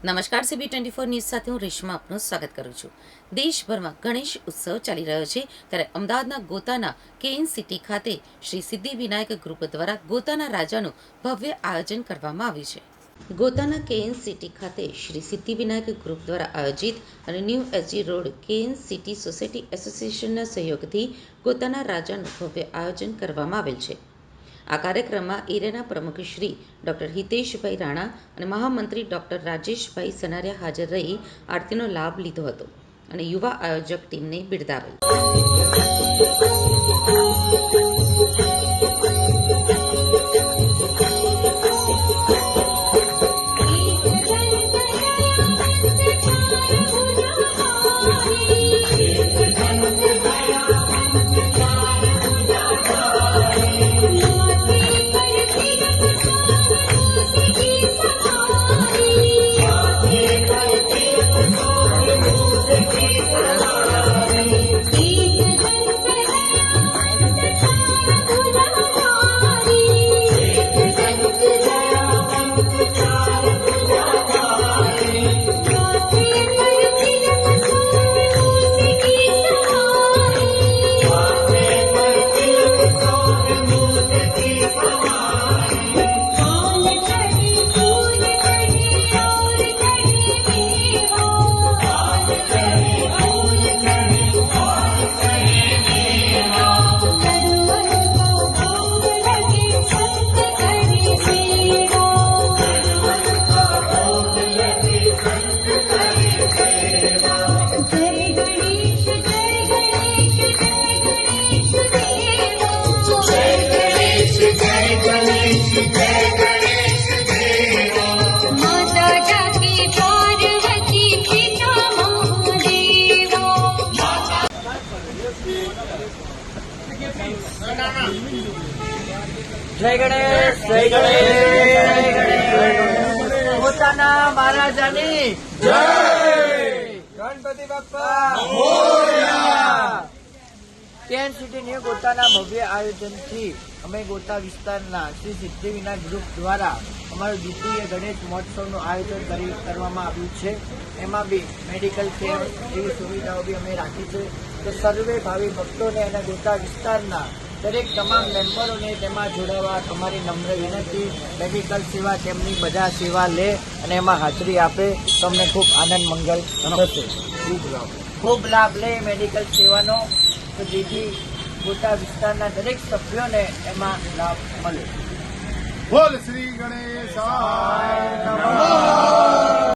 નમસ્કાર CB twenty four news સાથે હું રેશમા આપનું સ્વાગત કરું છું. દેશભરમાં ગણેશ ઉત્સવ ચાલી રહ્યો છે. ત્યારે અમદાવાદના ગોતાના કેએન સિટી ખાતે શ્રી સિદ્ધિ વિનાયક ગ્રુપ દ્વારા ગોતાના રાજાનું ભવ્ય આયોજન કરવામાં આવ્યું છે. ગોતાના કેએન સિટી ખાતે શ્રી સિદ્ધિ વિનાયક ગ્રુપ દ્વારા આયોજિત અને new SG road KN city society એસોસિએશનના સહયોગથી ગોતાના રાજાનું ભવ્ય આયોજન કરવામાં આવેલ છે. આ કાર્યક્રમમાં એરિયાના પ્રમુખ શ્રી ડોક્ટર હિતેશભાઈ રાણા અને મહામંત્રી ડોક્ટર રાજેશભાઈ સનારિયા હાજર રહી આરતીનો લાભ લીધો હતો અને યુવા આયોજક ટીમને બિરદાવેલ જય ગણેશ જય ગણેશ. પોતાના મહારાજાની જય. ગણપતિ બાપ્પા ટેન સિટી પોતાના ભવ્ય આયોજનથી અમે ગોતા વિસ્તારના શ્રી સિદ્ધિવિનાયક ગ્રુપ દ્વારા અમારું દ્વિતીય ગણેશ મહોત્સવનું આયોજન કરી કરવામાં આવ્યું છે. એમાં બી મેડિકલ કેમ્પ એવી સુવિધાઓ બી અમે રાખી છે. તો સર્વે ભાવિ ભક્તોને અને ગોતા વિસ્તારના દરેક તમામ મેમ્બરોને તેમાં જોડાવા તમારી નમ્ર વિનંતી. મેડિકલ સેવા તેમની બધા સેવા લે અને એમાં હાજરી આપે. તો અમને ખૂબ આનંદ, મંગલ થશે ખૂબ લાભ. ખૂબ લાભ લે મેડિકલ સેવાનો. તો જેથી પોતા વિસ્તારના દરેક સભ્યોને એમાં લાભ મળે બોલ શ્રી ગણેશ